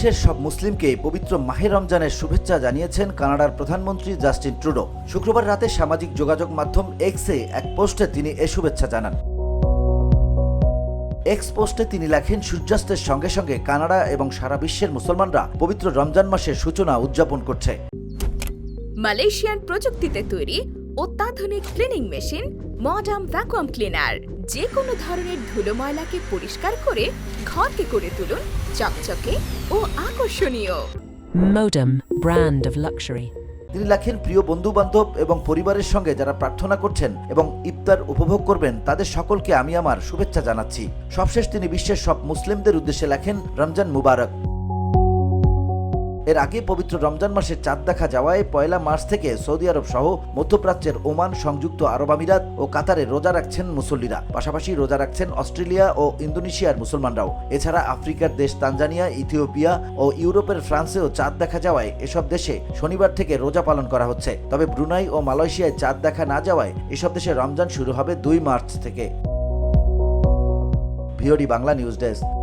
বিশ্বের সব মুসলিমকে পবিত্র মাহে রমজানের শুভেচ্ছা জানিয়েছেন কানাডার প্রধানমন্ত্রী জাস্টিন ট্রুডো। শুক্রবার রাতে সামাজিক যোগাযোগ মাধ্যম এক্সে এক পোস্টে তিনি এ শুভেচ্ছা জানান। এক্স পোস্টে তিনি লেখেন, সূর্যাস্তের সঙ্গে সঙ্গে কানাডা এবং সারা বিশ্বের মুসলমানরা পবিত্র রমজান মাসের সূচনা উদযাপন করছে। মালয়েশিয়ান প্রযুক্তিতে তৈরি অত্যাধুনিক cleaning machine modern vacuum cleaner যে কোনো ধরনের ধুলো ময়লাকে পরিষ্কার করে ঘরকে করে তুলুন চকচকে ও আকর্ষণীয়। Modem, brand of luxury. তিনি লেখেন প্রিয় বন্ধু বান্ধব এবং পরিবারের সঙ্গে যারা প্রার্থনা করছেন এবং ইফতার উপভোগ করবেন তাদের সকলকে আমি আমার শুভেচ্ছা জানাচ্ছি। সবশেষ তিনি বিশ্বের সব মুসলিমদের উদ্দেশ্যে লেখেন রমজান মুবারক। এর আগে পবিত্র রমজান মাসে চাঁদ দেখা যাওয়ায় পয়লা মার্চ থেকে সৌদি আরব সহ মধ্যপ্রাচ্যের ওমান সংযুক্ত আরব আমিরাত ও কাতারে রোজা রাখছেন মুসল্লিরা। পাশাপাশি রোজা রাখছেন অস্ট্রেলিয়া ও ইন্দোনেশিয়ার মুসলমানরাও। এছাড়া আফ্রিকার দেশ তানজানিয়া, ইথিওপিয়া ও ইউরোপের ফ্রান্সেও চাঁদ দেখা যাওয়ায় এসব দেশে শনিবার থেকে রোজা পালন করা হচ্ছে। তবে ব্রুনাই ও মালয়েশিয়ায় চাঁদ দেখা না যাওয়ায় এসব দেশে রমজান শুরু হবে দুই মার্চ থেকে। VOD Bangla news desk.